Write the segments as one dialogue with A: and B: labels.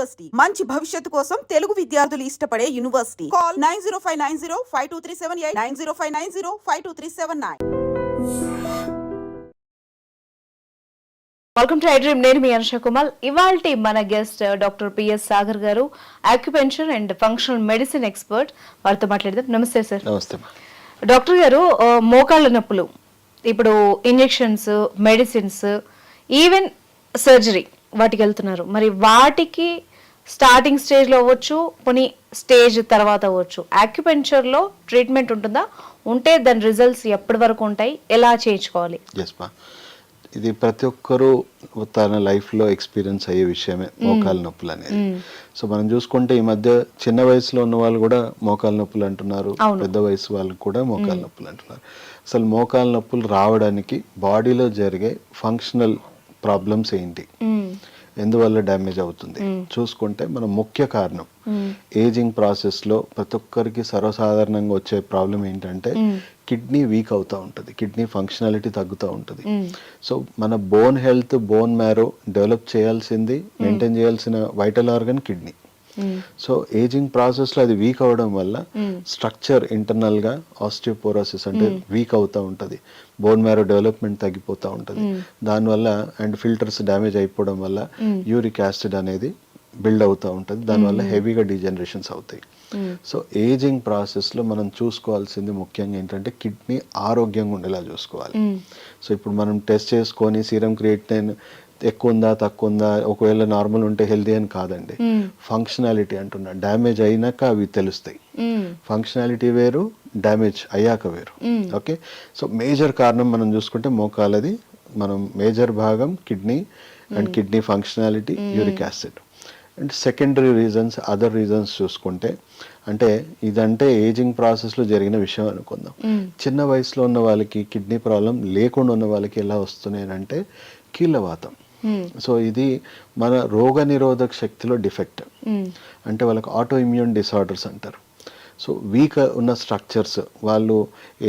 A: University మంచి భవిష్యత్తు కోసం తెలుగు విద్యార్థులు ఇష్టపడే university call nine zero five nine zero five two three seven eight nine zero five nine zero five two three seven nine.
B: Welcome to iDream నేను మీ అనుష కుమార్. ఇవాల్టి మన guest doctor P S Sagar garu acupuncture and functional medicine expert వారితో మాట్లాడదాం. నమస్తే sir
C: నమస్తే.
B: Doctor గారు ఆ, మోకాళ్ళ నొప్పులు ఇప్పుడు ఇంజెక్షన్స్ మెడిసిన్స్ ఈవెన్ సర్జరీ వాటికి వెళ్తున్నారు. మరి వాటికి స్టార్టింగ్ స్టేజ్లో అవ్వచ్చు కొన్ని స్టేజ్ తర్వాత అవ్వచ్చు. ఆక్యుపెన్చర్లో ట్రీట్మెంట్ ఉంటుందా? ఉంటే దాని రిజల్ట్స్ ఎప్పటి వరకు ఉంటాయి? ఎలా చేయించుకోవాలి?
C: ఇది ప్రతి ఒక్కరూ తన లైఫ్లో ఎక్స్పీరియన్స్ అయ్యే విషయమే మోకాల నొప్పులు అనేది. సో మనం చూసుకుంటే ఈ మధ్య చిన్న వయసులో ఉన్న వాళ్ళు కూడా మోకాల నొప్పులు అంటున్నారు. పెద్ద వయసు వాళ్ళు కూడా మోకాల నొప్పులు అంటున్నారు. అసలు మోకాల నొప్పులు రావడానికి బాడీలో జరిగే ఫంక్షనల్ ప్రాబ్లమ్స్ ఏంటి? ఎందువల్ల డ్యామేజ్ అవుతుంది? చూసుకుంటే మన ముఖ్య కారణం. ఏజింగ్ ప్రాసెస్లో ప్రతి ఒక్కరికి సర్వసాధారణంగా వచ్చే ప్రాబ్లం ఏంటంటే కిడ్నీ వీక్ అవుతూ ఉంటుంది. కిడ్నీ ఫంక్షనాలిటీ తగ్గుతూ ఉంటుంది. సో మన bone health bone marrow develop చేయాల్సింది మెయింటైన్ చేయాల్సిన vital organ kidney. So ageing ప్రాసెస్లో అది వీక్ అవడం వల్ల స్ట్రక్చర్ ఇంటర్నల్గా ఆస్టియోపోరోసిస్ అంటే వీక్ అవుతూ ఉంటుంది. బోన్ మ్యారో డెవలప్మెంట్ తగ్గిపోతూ ఉంటుంది. దానివల్ల అండ్ ఫిల్టర్స్ డ్యామేజ్ అయిపోవడం వల్ల యూరిక్ యాసిడ్ అనేది బిల్డ్ అవుతూ ఉంటుంది. దానివల్ల హెవీగా డిజనరేషన్స్ అవుతాయి. సో ఏజింగ్ ప్రాసెస్లో మనం చూసుకోవాల్సింది ముఖ్యంగా ఏంటంటే కిడ్నీ ఆరోగ్యంగా ఉండేలా చూసుకోవాలి. సో ఇప్పుడు మనం టెస్ట్ చేసుకొని సీరం క్రియేట్ ఎక్కువ ఉందా తక్కువ ఉందా ఒకవేళ నార్మల్ ఉంటే హెల్దీ అని కాదండి. ఫంక్షనాలిటీ అంటున్నా. డ్యామేజ్ అయినాక అవి తెలుస్తాయి. ఫంక్షనాలిటీ వేరు డ్యామేజ్ అయ్యాక వేరు. ఓకే? సో మేజర్ కారణం మనం చూసుకుంటే మోకాలది మనం మేజర్ భాగం kidney and kidney functionality uric acid. And secondary reasons other reasons చూసుకుంటే అంటే ఇదంటే ఏజింగ్ ప్రాసెస్లో జరిగిన విషయం అనుకుందాం. చిన్న వయసులో ఉన్న వాళ్ళకి కిడ్నీ ప్రాబ్లం లేకుండా ఉన్న వాళ్ళకి ఎలా వస్తున్నాయి అంటే కీళ్ళవాతం సో ఇది మన రోగ నిరోధక శక్తిలో డిఫెక్ట్ అంటే వాళ్ళకి ఆటో ఇమ్యూన్ డిసార్డర్స్ అంటారు. సో వీక్ ఉన్న స్ట్రక్చర్స్ వాళ్ళు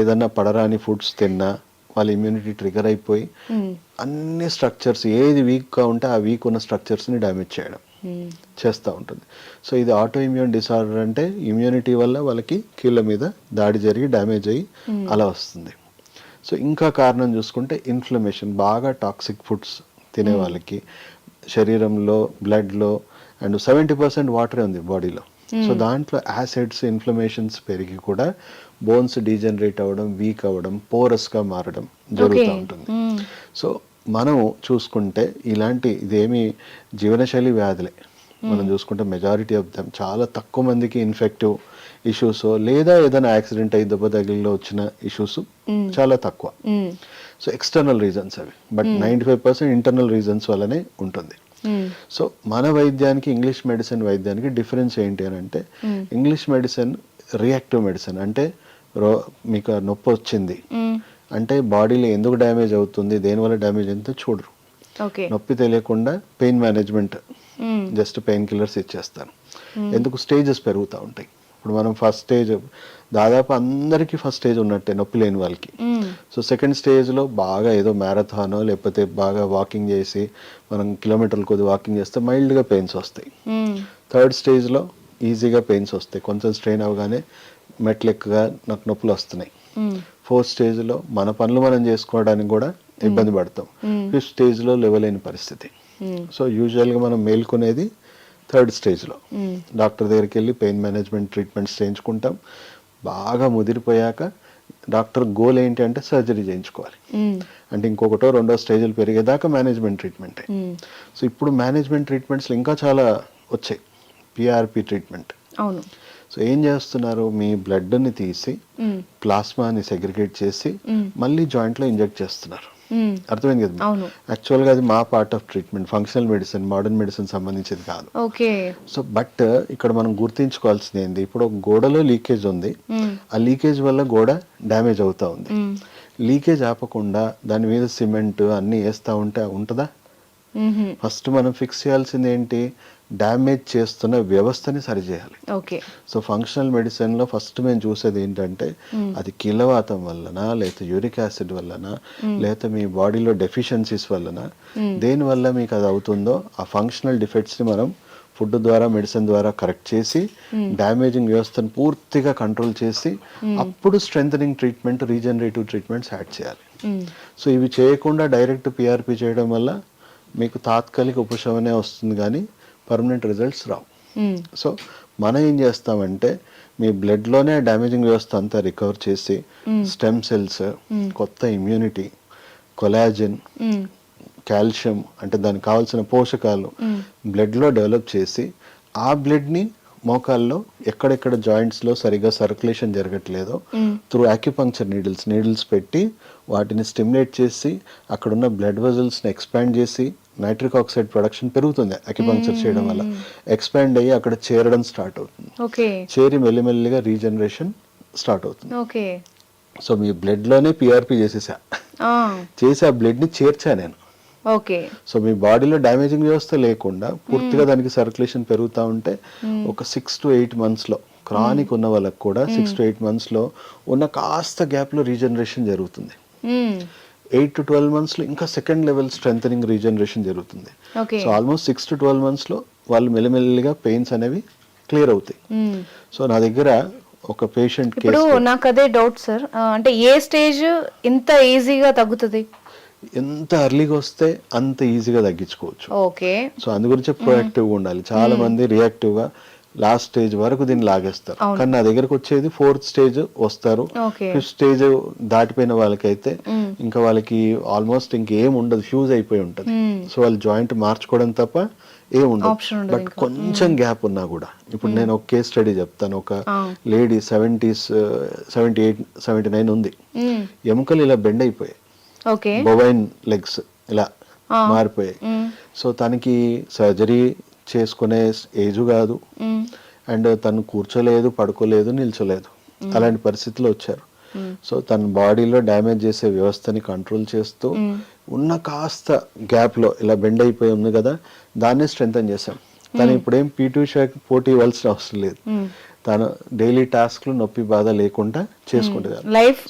C: ఏదన్నా పడరాని ఫుడ్స్ తిన్నా వాళ్ళ ఇమ్యూనిటీ ట్రిగర్ అయిపోయి అన్ని స్ట్రక్చర్స్ ఏది వీక్గా ఉంటే ఆ వీక్ ఉన్న స్ట్రక్చర్స్ని డ్యామేజ్ చేయడం చేస్తూ ఉంటుంది. సో ఇది ఆటో ఇమ్యూన్ డిసార్డర్ అంటే ఇమ్యూనిటీ వల్ల వాళ్ళకి కీళ్ళ మీద దాడి జరిగి డ్యామేజ్ అయ్యి అలా వస్తుంది. సో ఇంకా కారణం చూసుకుంటే ఇన్ఫ్లమేషన్ బాగా టాక్సిక్ ఫుడ్స్ తినే వాళ్ళకి. శరీరంలో బ్లడ్లో అండ్ సెవెంటీ పర్సెంట్ వాటరే ఉంది బాడీలో. సో దాంట్లో యాసిడ్స్ ఇన్ఫ్లమేషన్స్ పెరిగి కూడా బోన్స్ డీజనరేట్ అవ్వడం వీక్ అవ్వడం పోరస్గా మారడం జరుగుతూ ఉంటుంది. సో మనం చూసుకుంటే ఇలాంటి ఇదేమి జీవనశైలి వ్యాధులే. మనం చూసుకుంటే మెజారిటీ ఆఫ్ దెమ్ చాలా తక్కువ మందికి ఇన్ఫెక్టివ్ ఇష్యూస్ లేదా ఏదైనా యాక్సిడెంట్ అయి దెబ్బ తగిలిలో వచ్చిన ఇష్యూస్ చాలా తక్కువ. సో ఎక్స్టర్నల్ రీజన్స్ అవి. But ninety five percent internal reasons వల్లనే ఉంటుంది. సో మన వైద్యానికి ఇంగ్లీష్ మెడిసిన్ వైద్యానికి డిఫరెన్స్ ఏంటి అని అంటే ఇంగ్లీష్ మెడిసిన్ రియాక్టివ్ మెడిసిన్ అంటే రో మీకు నొప్పి వచ్చింది. అంటే బాడీలో ఎందుకు డ్యామేజ్ అవుతుంది దేనివల్ల డ్యామేజ్ అయితే చూడరు. నొప్పి తెలియకుండా pain management just pain killers ఇచ్చేస్తాను. ఎందుకు? స్టేజెస్ పెరుగుతూ ఉంటాయి. ఇప్పుడు మనం ఫస్ట్ స్టేజ్ దాదాపు అందరికీ ఫస్ట్ స్టేజ్ ఉన్నట్టే నొప్పి లేని వాళ్ళకి. సో సెకండ్ స్టేజ్లో బాగా ఏదో మ్యారథానో లేకపోతే బాగా వాకింగ్ చేసి మనం కిలోమీటర్ల కొద్ది వాకింగ్ చేస్తే మైల్డ్గా పెయిన్స్ వస్తాయి. థర్డ్ స్టేజ్లో ఈజీగా పెయిన్స్ వస్తాయి. కొంచెం స్ట్రెయిన్ అవగానే మెట్లు ఎక్కువగా నాకు నొప్పులు వస్తున్నాయి. ఫోర్త్ స్టేజ్లో మన పనులు మనం చేసుకోవడానికి కూడా ఇబ్బంది పడతాం. ఫిఫ్త్ స్టేజ్లో లేవలేని పరిస్థితి. సో యూజువల్గా మనం మేల్కొనేది థర్డ్ స్టేజ్లో. డాక్టర్ దగ్గరికి వెళ్ళి పెయిన్ మేనేజ్మెంట్ ట్రీట్మెంట్స్ చేయించుకుంటాం. బాగా ముదిరిపోయాక డాక్టర్ గోల్ ఏంటి అంటే సర్జరీ చేయించుకోవాలి. అంటే ఇంకొకటో రెండో స్టేజ్లు పెరిగేదాకా మేనేజ్మెంట్ ట్రీట్మెంటే. సో ఇప్పుడు మేనేజ్మెంట్ ట్రీట్మెంట్స్ ఇంకా చాలా వచ్చాయి. PRP treatment.
B: అవును.
C: సో ఏం చేస్తున్నారు? మీ బ్లడ్ని తీసి ప్లాస్మాని సెగ్రిగేట్ చేసి మళ్ళీ జాయింట్లో ఇంజెక్ట్ చేస్తున్నారు. అర్థమైంది కదా
B: అవును.
C: యాక్చువల్గా అది మా part of treatment functional medicine modern medicine సంబంధించింది కాదు.
B: ఓకే.
C: సో బట్ ఇక్కడ మనం గుర్తించుకోవాల్సింది ఏంది? ఇప్పుడు గోడలో లీకేజ్ ఉంది. ఆ లీకేజ్ వల్ల గోడ డ్యామేజ్ అవుతా ఉంది. లీకేజ్ ఆపకుండా దాని మీద సిమెంట్ అన్ని వేస్తా ఉంటే ఉంటుందా? ఫస్ట్ మనం ఫిక్స్ చేయాల్సింది ఏంటి? డ్యామేజ్ చేస్తున్న వ్యవస్థని సరిచేయాలి.
B: ఓకే.
C: సో ఫంక్షనల్ మెడిసిన్లో ఫస్ట్ మేము చూసేది ఏంటంటే అది కీలవాతం వలన లేకపోతే యూరిక్ యాసిడ్ వలన లేకపోతే మీ బాడీలో డెఫిషియన్సీస్ వలన దేని వల్ల మీకు అది అవుతుందో ఆ ఫంక్షనల్ డిఫెక్ట్స్ని మనం ఫుడ్ ద్వారా మెడిసిన్ ద్వారా కరెక్ట్ చేసి డ్యామేజింగ్ వ్యవస్థను పూర్తిగా కంట్రోల్ చేసి అప్పుడు strength treatment regenerative treatments add చేయాలి. సో ఇవి చేయకుండా డైరెక్ట్ పిఆర్పి చేయడం వల్ల మీకు తాత్కాలిక ఉపశమనే వస్తుంది కానీ పర్మనెంట్ రిజల్ట్స్ రావు. సో మనం ఏం చేస్తామంటే మీ బ్లడ్లోనే డ్యామేజింగ్ వ్యవస్థ అంతా రికవర్ చేసి స్టెమ్ సెల్స్ కొత్త ఇమ్యూనిటీ కొలాజిన్ కాల్షియం అంటే దానికి కావాల్సిన పోషకాలు బ్లడ్లో డెవలప్ చేసి ఆ బ్లడ్ని మోకాల్లో ఎక్కడెక్కడ జాయింట్స్లో సరిగా సర్క్యులేషన్ జరగట్లేదో త్రూ ఆక్యుపంక్చర్ నీడిల్స్ నీడిల్స్ పెట్టి వాటిని స్టిమ్యులేట్ చేసి అక్కడున్న బ్లడ్ వెజల్స్ని ఎక్స్పాండ్ చేసి నైట్రిక్ ఆక్సైడ్ ప్రొడక్షన్ పెరుగుతుంది అక్యుపంక్చర్ చేయడం వల్ల. ఎక్స్పాండ్ అయ్యి అక్కడ చేరడం స్టార్ట్ అవుతుంది. చేరి మెల్లిమెల్లిగా రీజనరేషన్ స్టార్ట్ అవుతుంది. సో మీ బ్లడ్లోనే పిఆర్పి చేసేసా. చేసి ఆ బ్లడ్ని చేర్చా నేను.
B: ఓకే.
C: సో మీ బాడీలో డ్యామేజింగ్ వ్యవస్థ లేకుండా పూర్తిగా దానికి సర్క్యులేషన్ పెరుగుతూ ఉంటే ఒక సిక్స్ టు ఎయిట్ మంత్స్లో క్రానిక్ ఉన్న వాళ్ళకి కూడా సిక్స్ టు ఎయిట్ మంత్స్లో ఉన్న కాస్త గ్యాప్లో రీజనరేషన్ జరుగుతుంది. ఎయిట్ టు ట్వెల్వ్ మంత్స్లో ఇంకా సెకండ్ లెవెల్ స్ట్రెంగ్ రీజనరేషన్ జరుగుతుంది. So almost six to twelve మంత్స్లో వాళ్ళు మెల్లిమెల్లిగా పెయిన్స్ అనేవి క్లియర్ అవుతాయి. సో నా దగ్గర ఒక పేషెంట్
B: ఇప్పుడు నాకు అదే డౌట్ సార్. అంటే ఏ స్టేజ్ ఇంత ఈజీగా తగ్గుతుంది?
C: ఎంత అర్లీగా వస్తే అంత ఈజీగా తగ్గించుకోవచ్చు.
B: ఓకే.
C: సో అందు గురించి ప్రొయాక్టివ్గా ఉండాలి. చాలా మంది రియాక్టివ్గా లాస్ట్ స్టేజ్ వరకు దీన్ని లాగేస్తారు. కానీ నా దగ్గరకు వచ్చేది ఫోర్త్ స్టేజ్ వస్తారు. ఫిఫ్త్ స్టేజ్ దాటిపోయిన వాళ్ళకైతే ఇంకా వాళ్ళకి ఆల్మోస్ట్ ఇంకేం ఉండదు. ఫ్యూజ్ అయిపోయి ఉంటుంది. సో వాళ్ళు జాయింట్ మార్చుకోవడం తప్ప ఏం ఉండదు.
B: Option ఉండదు
C: బట్ కొంచెం గ్యాప్ ఉన్నా కూడా. ఇప్పుడు నేను ఒక కేస్ స్టడీ చెప్తాను. ఒక lady seventies seventy eight seventy nine ఉంది. ఎముకలు ఇలా బెండ్ అయిపోయాయి. బొవైన్ లెగ్స్ ఇలా మారిపోయాయి. సో తనకి సర్జరీ చేసుకునే ఏజ్ కాదు. అండ్ తను కూర్చోలేదు పడుకోలేదు నిల్చోలేదు. అలాంటి పరిస్థితులు వచ్చారు. సో తన బాడీలో డ్యామేజ్ చేసే వ్యవస్థని కంట్రోల్ చేస్తూ ఉన్న కాస్త గ్యాప్లో ఇలా బెండ్ అయిపోయి ఉంది కదా దాన్నే స్ట్రెంగ్ చేశాం. తను ఇప్పుడేం పీటీ షాకి పోటీ ఇవ్వాల్సిన అవసరం లేదు. తను డైలీ టాస్క్లు నొప్పి బాధ లేకుండా చేసుకుంటుంది
B: లైఫ్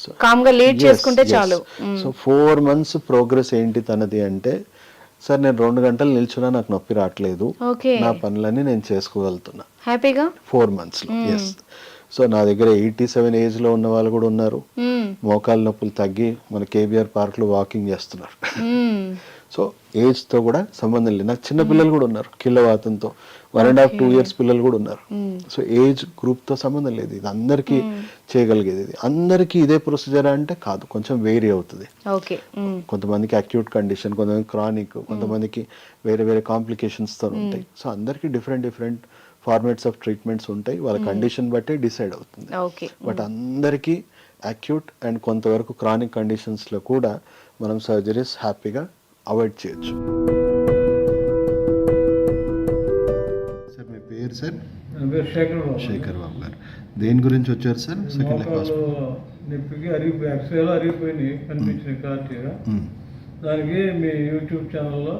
B: లీడ్ చేసుకుంటే చాలు.
C: సో ఫోర్ మంత్స్ ప్రోగ్రెస్ ఏంటి తనది అంటే సార్ నేను రెండు గంటలు నిల్చున్నా నాకు నొప్పి రావట్లేదు. నా పనులన్నీ నేను చేసుకోగలుగుతున్నా.
B: హ్యాపీగా?
C: ఫోర్ మంత్స్లో ఎస్ సో నా దగ్గర ఎయిటీ సెవెన్ ఏజ్లో ఉన్న వాళ్ళు కూడా ఉన్నారు.
B: మ్మ్.
C: మోకాలు నొప్పులు తగ్గి మన కేబీఆర్ పార్క్లో వాకింగ్ చేస్తున్నారు.
B: మ్మ్.
C: సో ఏజ్తో కూడా సంబంధం లేదు. నాకు చిన్న పిల్లలు కూడా ఉన్నారు కిల్లవాతంతో one and half two years పిల్లలు కూడా ఉన్నారు. సో ఏజ్ గ్రూప్తో సంబంధం లేదు. ఇది అందరికీ చేయగలిగేది. ఇది అందరికీ ఇదే ప్రొసీజర్ అంటే కాదు కొంచెం వేరీ అవుతుంది. కొంతమందికి అక్యూట్ కండిషన్ కొంతమంది క్రానిక్ కొంతమందికి వేరే వేరే కాంప్లికేషన్స్తో ఉంటాయి. సో అందరికీ different different formats of treatments ఉంటాయి. వాళ్ళ కండిషన్ బట్టే డిసైడ్ అవుతుంది.
B: ఓకే.
C: బట్ అందరికీ అక్యూట్ అండ్ కొంతవరకు క్రానిక్ కండిషన్స్లో కూడా మనం సర్జరీస్ హ్యాపీగా అవాయిడ్ చేయొచ్చు. సార్ మీ పేరు సార్?
D: శేఖర్ బాబు.
C: శేఖర్ బాబు గారు. దేని గురించి వచ్చారు సార్? సెకండ్
D: నొప్పికి అరిగిపోయి ఎక్స్రేలో అరిగిపోయినాయి కనిపించినాయి క్లారిటీగా దానికి మీ యూట్యూబ్ ఛానల్లో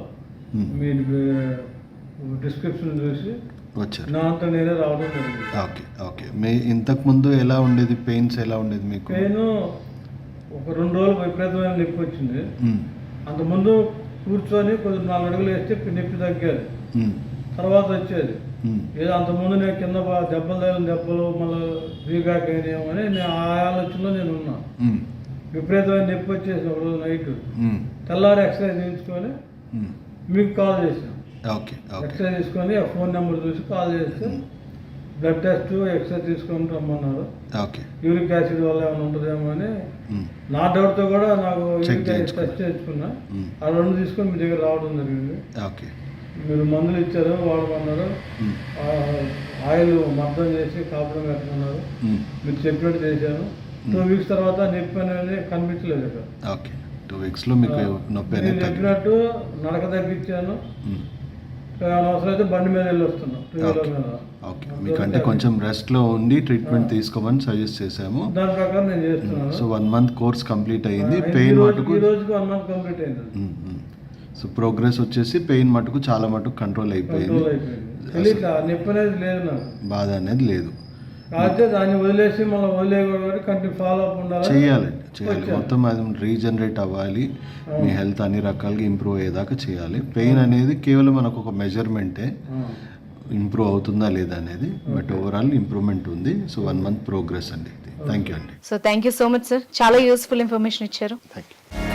D: మీ డిస్క్రిప్షన్ చూసి
C: వచ్చారు.
D: నా అంతా నేనే రావడం జరిగింది.
C: Okay okay. మీ ఇంతకు ముందు ఎలా ఉండేది? పెయిన్స్ ఎలా ఉండేది మీకు?
D: నేను ఒక రెండు రోజులు విపరీతమైన నొప్పి వచ్చింది. అంతకుముందు కూర్చొని కొద్ది నాలుగు అడుగులు వేస్తే నొప్పి తగ్గేది. తర్వాత వచ్చేది. ఏదో అంతకుముందు నేను కింద దెబ్బలు తగిలిన దెబ్బలు మళ్ళీ అని నేను ఆ ఆలోచనలో నేను ఉన్నా. విపరీతమైన నొప్పి వచ్చేసి ఒక రోజు నైట్. తెల్లారి ఎక్స్రే చేయించుకొని. మీకు కాల్ చేసాం
C: ఓకే ఓకే
D: ఎక్స్రే తీసుకొని ఫోన్ నెంబర్ చూసి కాల్ చేస్తే బ్లడ్ టెస్ట్ ఎక్స్రే తీసుకొని రమ్మన్నారు.
C: ఓకే.
D: యూరిక్ యాసిడ్ వల్ల ఏమైనా ఉంటుందేమో అని. నా డౌట్తో కూడా నాకు యూరిక్ యాసిడ్. టెస్ట్ చేయించుకున్నా.
C: మ్మ్.
D: ఆ రెండు తీసుకొని మీ దగ్గర రావడం జరిగింది.
C: ఓకే.
D: మీరు మందులు ఇచ్చారు వాడమన్నారు. ఆయిల్ మద్దం చేసి కాపురం కట్టమన్నారు
C: మ్మ్.
D: మీరు చెప్పినట్టు చేశాను. టూ వీక్స్ తర్వాత నొప్పి అనేది కనిపించలేదు ఇక్కడ.
C: ఓకే. టూ వీక్స్లో మీకు నొప్పి
D: మీరు
C: అనేది తగ్గింది
D: చెప్పినట్టు నడక తగ్గించాను.
C: మ్మ్.
D: అవసరం అయితే బండి మీద వెళ్ళి వస్తున్నాం టూ వీలర్. మీద.
C: ఓకే. మీకంటే కొంచెం రెస్ట్లో ఉండి ట్రీట్మెంట్ తీసుకోమని సజెస్ట్ చేశాము.
D: దాని ప్రకారం నేను చేస్తున్నాను.
C: So one month course complete అయ్యింది పెయిన్ మటుకు
D: ఈ రోజుకి వన్ మంత్ కంప్లీట్ అయింది.
C: సో ప్రోగ్రెస్ వచ్చేసి పెయిన్ మటుకు చాలా మటుకు కంట్రోల్ అయిపోయింది.
D: కంట్రోల్ అయిపోయింది. తెలియక ఆ నొప్పి అనేది లేదు నాకు.
C: బాధ అనేది లేదు.
D: కాకపోతే దాన్ని వదిలేసి మళ్ళీ వదిలేయకూడదు కంటిన్యూ ఫాలో అప్ ఉండాలి?
C: చేయాలండి చేయాలి. మొత్తం అది రీజనరేట్ అవ్వాలి. మీ హెల్త్ అన్ని రకాలుగా ఇంప్రూవ్ అయ్యేదాకా చేయాలి. పెయిన్ అనేది కేవలం మనకు ఒక మెజర్మెంటే ఇంప్రూవ్ అవుతుందా లేదా అనేది బట్ ఓవరాల్ ఇంప్రూవ్మెంట్ ఉంది. సో వన్ మంత్ ప్రోగ్రెస్ అండి థ్యాంక్ యూ అండి.
B: So thank you so much sir చాలా యూస్ఫుల్ ఇన్ఫర్మేషన్ ఇచ్చారు.
C: Thank you